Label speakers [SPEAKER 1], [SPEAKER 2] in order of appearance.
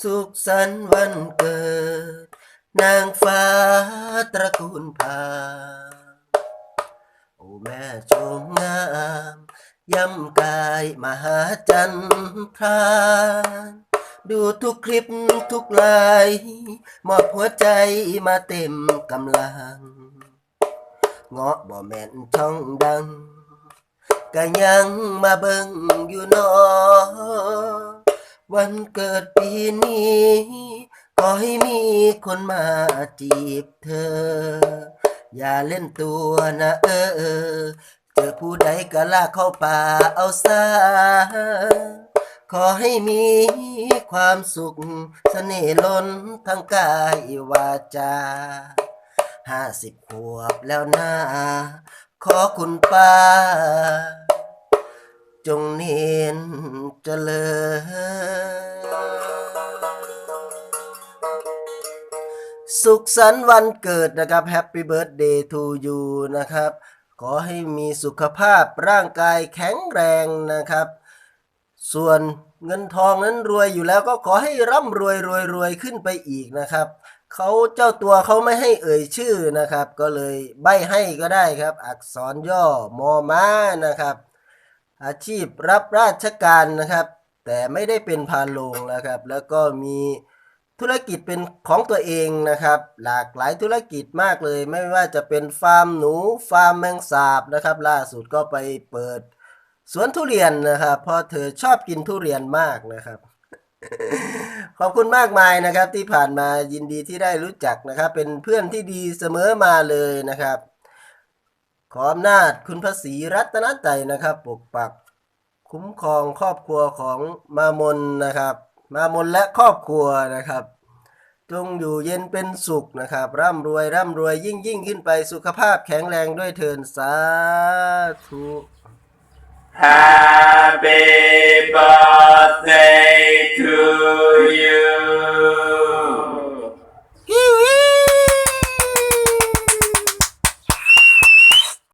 [SPEAKER 1] สุขสันต์วันเกิด นางฟ้าตระกูลพาโอ้แม่ชมงามย้ำกายมหาจันทรานดูทุกคลิปทุกไลน์มอบหัวใจมาเต็มกำลัง เงาะบ่แม่นช่องดังก็ยังมาเบิ่งอยู่นอ วันเกิดปีนี้ขอให้มีคนมาจีบเธอ อย่าเล่นตัวนะเออเออ เจอผู้ใดก็ลากเข้าป่าเอาซะขอให้มีความสุขเสน่ห์ล้นทั้งกายวาจาห้าสิบขวบแล้วนะขอคุณป้า จงเนียนเจริญ สุขสันต์วันเกิดนะครับ Happy Birthday to you นะครับ ขอให้มีสุขภาพร่างกายแข็งแรงนะครับ ส่วนเงินทองนั้นรวยอยู่แล้วก็ขอให้ร่ำรวยรวยรวยขึ้นไปอีกนะครับเขาเจ้าตัวเขาไม่ให้เอ่ยชื่อนะครับ ก็เลยใบให้ก็ได้ครับ อักษรย่อมอม้านะครับ อาชีพรับราชการนะครับ แต่ไม่ได้เป็นพานโรงนะครับ แล้วก็มี ธุรกิจเป็นของตัวเองนะครับ หลากหลายธุรกิจมากเลย ไม่ว่าจะเป็นฟาร์มหนูฟาร์มแมงสาบนะครับ ล่าสุดก็ไปเปิดสวนทุเรียนนะครับ เพราะเธอชอบกินทุเรียนมากนะครับ ขอบคุณมากมายนะครับที่ผ่านมายินดีที่ได้รู้จักนะครับ เป็นเพื่อนที่ดีเสมอมาเลยนะครับ ขออำนาจคุณพระศรีรัตนใจนะครับ ปกปักคุ้มครองครอบครัวของมามนนะครับ มามนและครอบครัวนะครับ จงอยู่เย็นเป็นสุขนะครับ ร่ำรวยร่ำรวยยิ่งยิ่งขึ้นไปสุขภาพแข็งแรงด้วยเทินสาธุ
[SPEAKER 2] Happy birthday